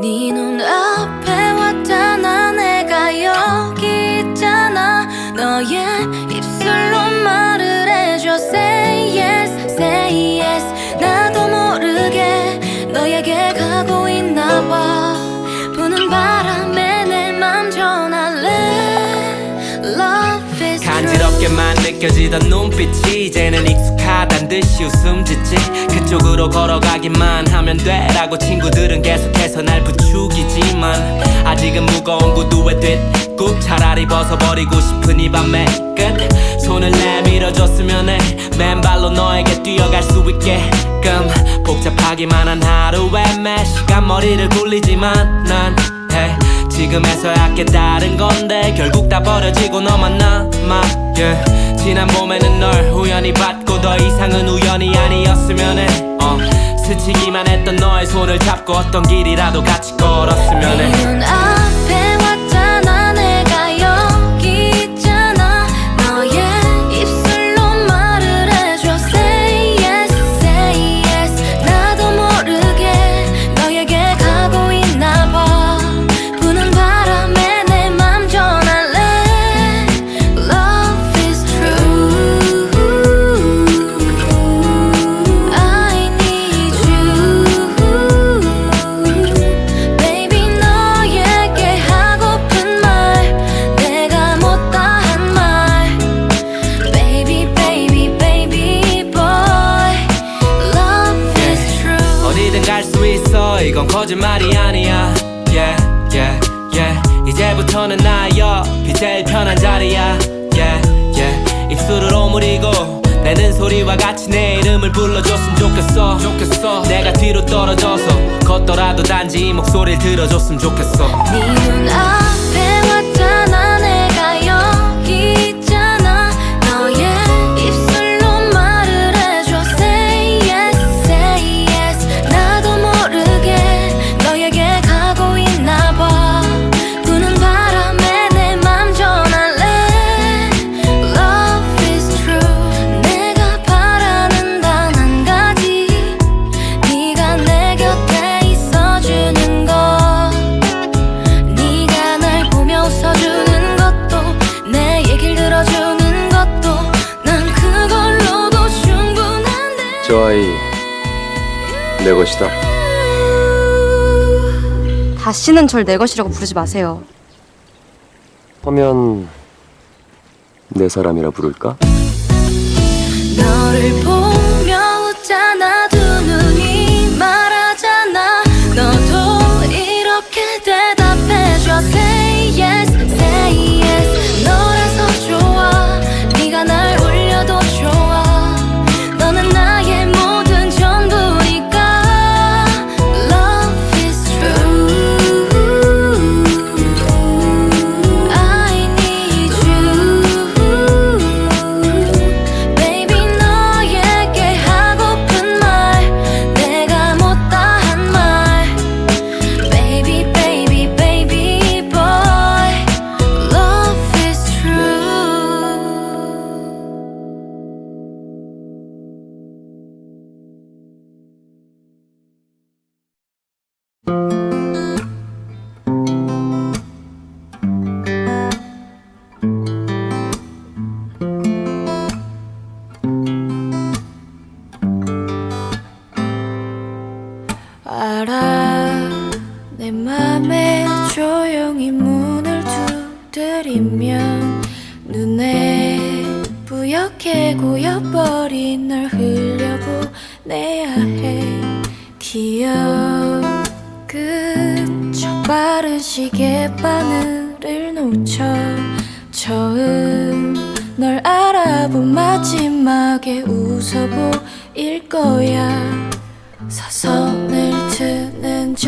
네 눈앞에 왔잖아 내가 여기 있잖아. 너의 입술로 말을 해줘. Say yes, say yes. 나도 모르게 너에게 가고 있나 봐. 부는 바람에 내 맘 전할래? Love is 간지럽게만 느껴지던 눈빛이 이제는 익숙하단 듯이 웃음 짓지 그쪽으로 걸어가기만 하면 돼라고 친구들은 계속해서 날 부추기지만 아직은 무거운 구두에 뒷굽 차라리 벗어버리고 싶은 이 밤의 끝 손을 내밀어줬으면 해 맨발로 너에게 뛰어갈 수 있게끔 복잡하기만 한 하루에 매 시간 머리를 굴리지만 난 해. 지금에서야 깨달은 건데 결국 다 버려지고 너만 남아 yeah. 지난 봄에는 널 우연히 봤고 더 이상은 우연이 아니었으면 해 어. 스치기만 했던 너의 손을 잡고 어떤 길이라도 같이 걸었으면 해 소리와 같이 내 이름을 불러줬으면 좋겠어. 좋겠어. 내가 뒤로 떨어져서 걷더라도 단지 이 목소리를 들어줬으면 좋겠어. 네 내 것이다. 다시는 절 내 것이라고 부르지 마세요. 하면 내 사람이라 부를까? 너를 보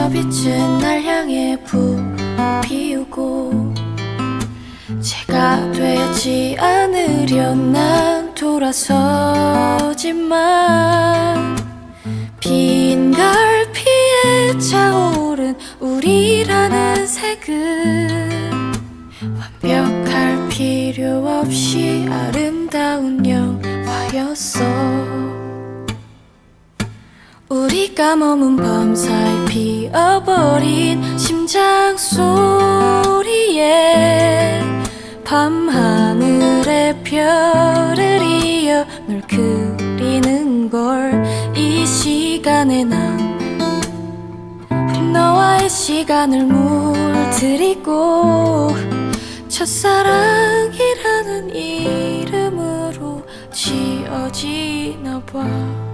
저 빛은 날 향해 부비우고 제가 되지 않으려 난 돌아서지만 빈 갈피에 차오른 우리라는 색은 완벽할 필요 없이 아름다운 영화였어 우리가 머문 밤사이 피어버린 심장 소리에 밤하늘의 별을 이어 널 그리는 걸 이 시간에 난 너와의 시간을 물들이고 첫사랑이라는 이름으로 지어지나 봐.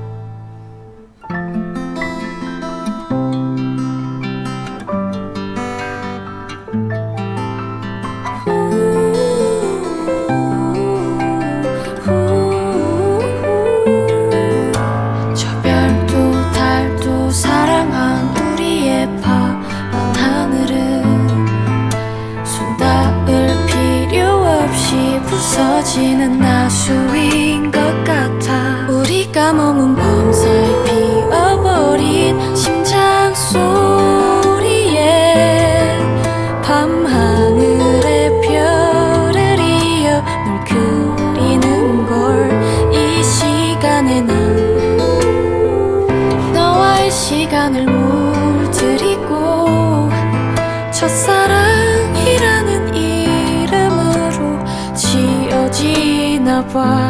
사라지는 나수인 것 같아. 우리가 머문 пропасть.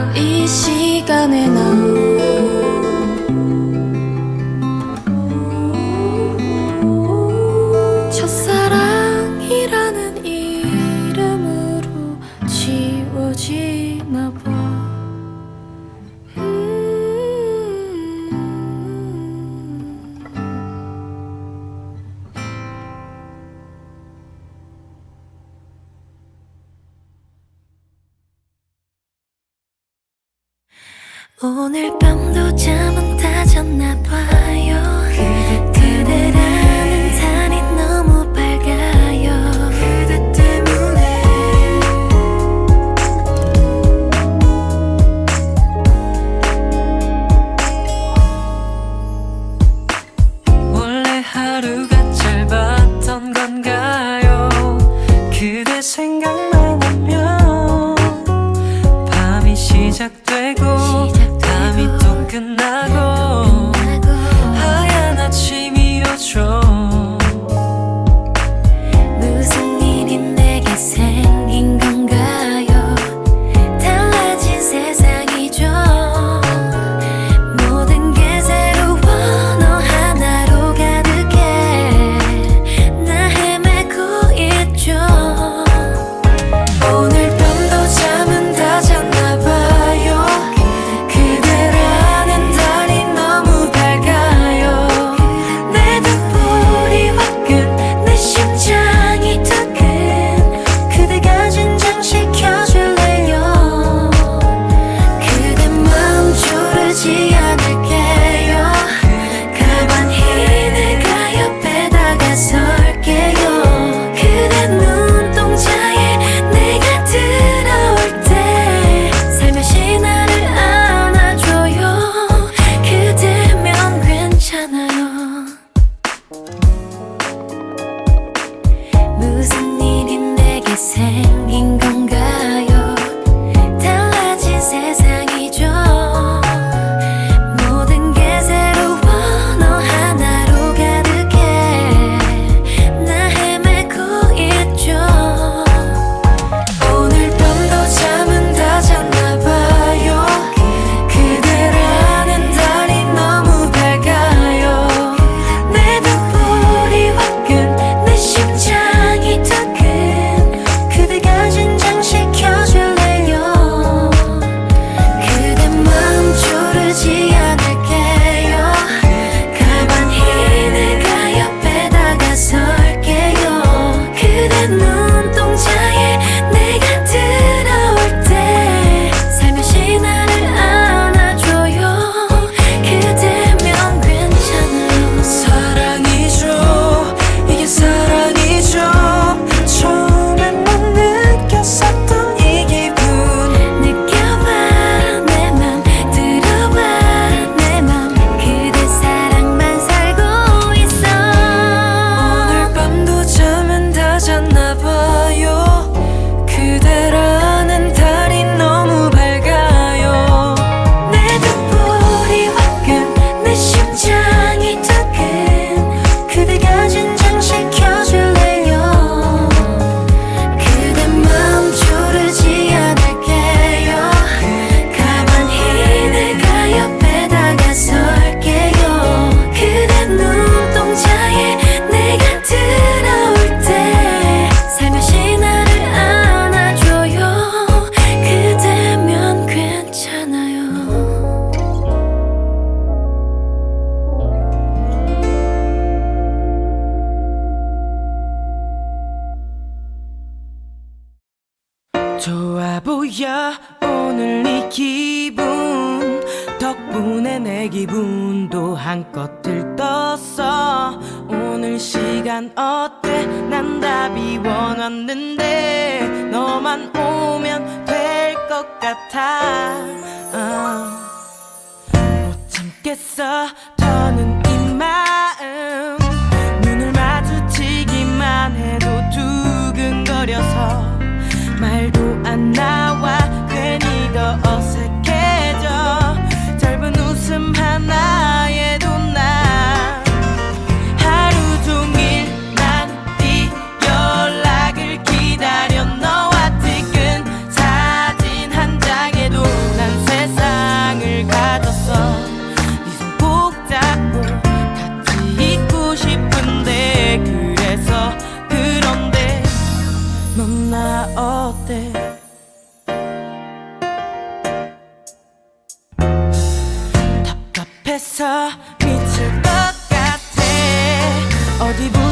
Oh, 不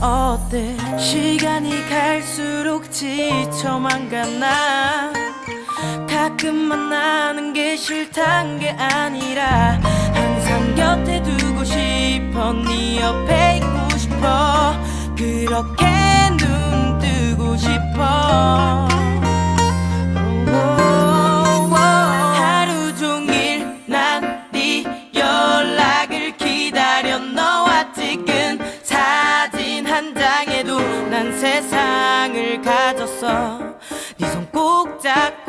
어때? 시간이 갈수록 지쳐만 가나? 가끔 만나는 게 싫단 게 아니라 항상 곁에 두고 싶어 네 옆에 있고 싶어. 그렇게 눈 뜨고 싶어. Oh, oh, oh. 하루 종일 난 네 연락을 기다려. 너와 찍은 한 장에도 난 세상을 가졌어. 네 손 꼭 잡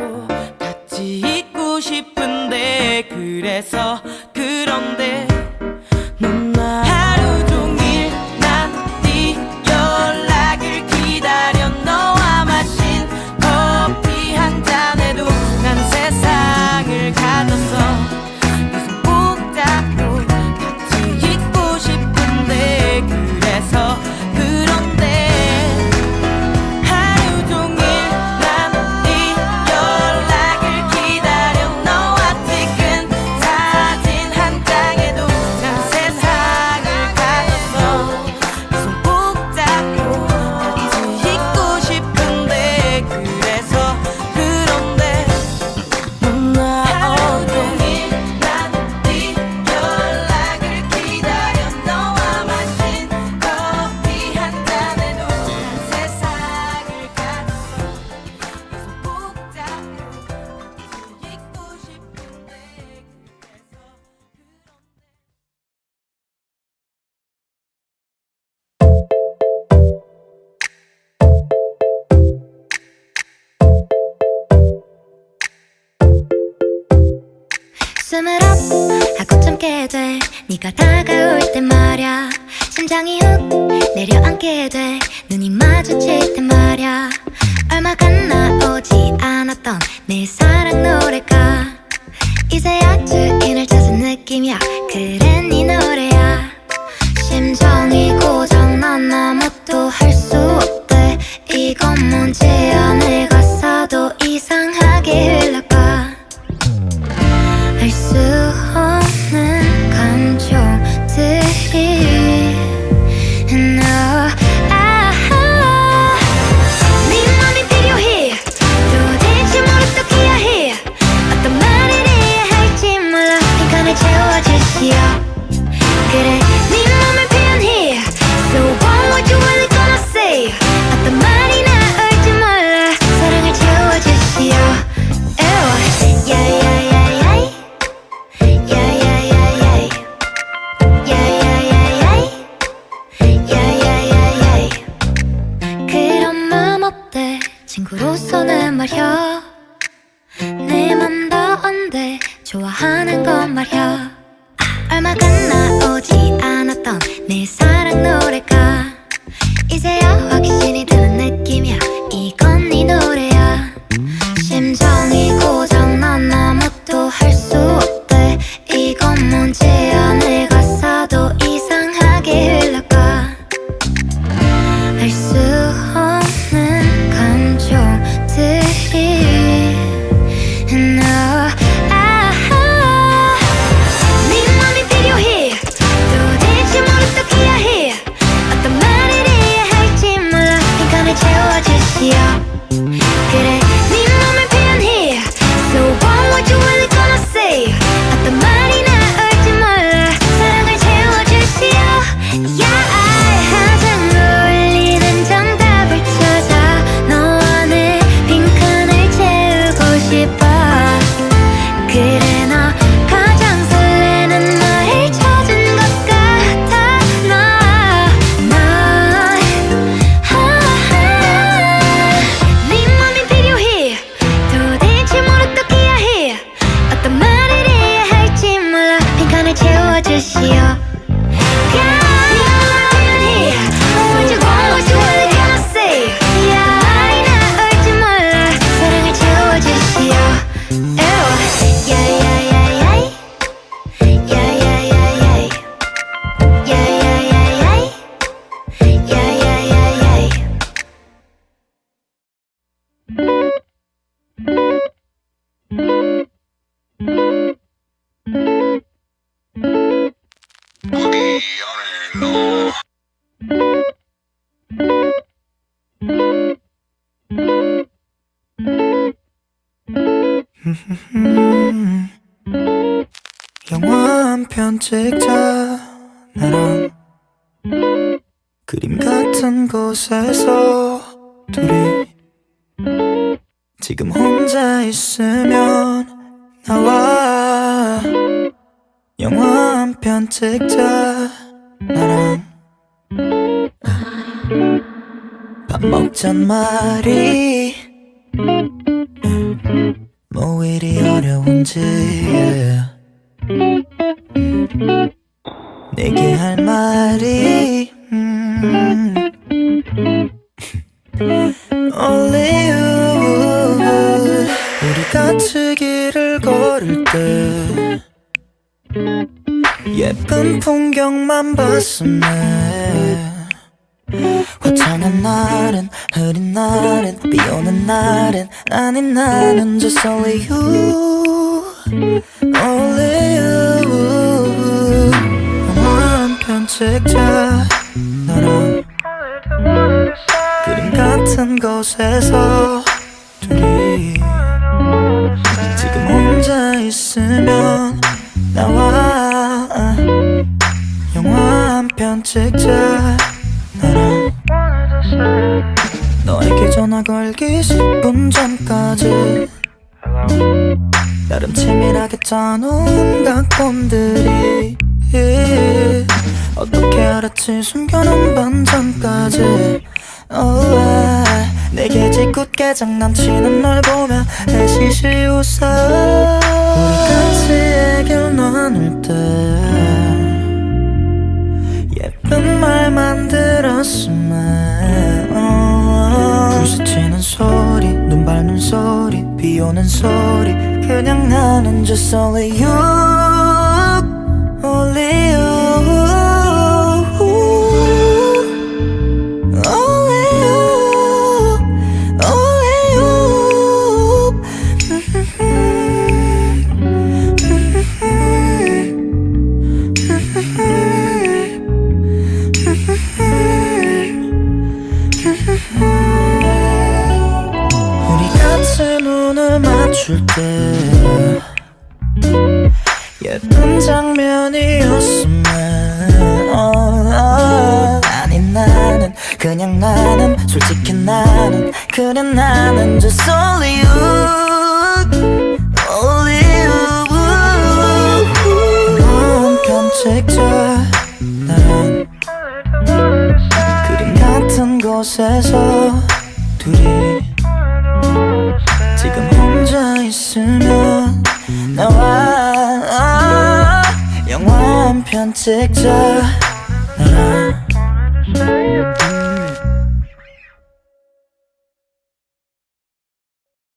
숨을 up 하고 좀 깨돼. 네가 다가올 때 말야. 심장이 훅 내려앉게 돼. 눈이 마주칠 때 말야. 얼마간 나오지 않았던 내 사랑 노래가 이제야 주인을 찾은 느낌이야. 그래 네 노래야. 심정이 고장 난 아무것도 할 수 없대. 이건 문제야. 甘かなおじあなたねさ 영화 한 편 찍자. 나랑 그림 같은 곳에서 둘이 지금 혼자 있으면 나와. 영화 한 편 찍자. 나랑 밥 먹잔 말이 뭐 이리 어려운지 내게 할 말이 음. Only you 우리 같이 길을 걸을 때 예쁜 풍경만 해 화창한 날엔 흐린 날엔 비 오는 날엔 아닌 나는 just only you. Only you. 영화 한편 찍자. 너랑 그림 같은 곳에서 둘이 지금 혼자 있으면 나와. 영화 한 편 찍자 너에게 전화 걸기 10분 전까지. 나름 치밀하게 짜놓은 각본들이. 어떻게 알았지 숨겨놓은 반전까지. Oh, I, 내게 짓궂게 장난치는 널 보며 애시시 웃어 우리 같이 얘기를 나눌 때. 예쁜 말 만 들었으면 어, 불스치는 소리 눈 밟는 소리 비 오는 소리. 그냥 나는 just only you 솔직히 나는 그래 나는 just only you only you 한편 찍자 나랑 그림 같은 곳에서 둘이 지금 혼자 있으면 나와. 영화 한 편 찍자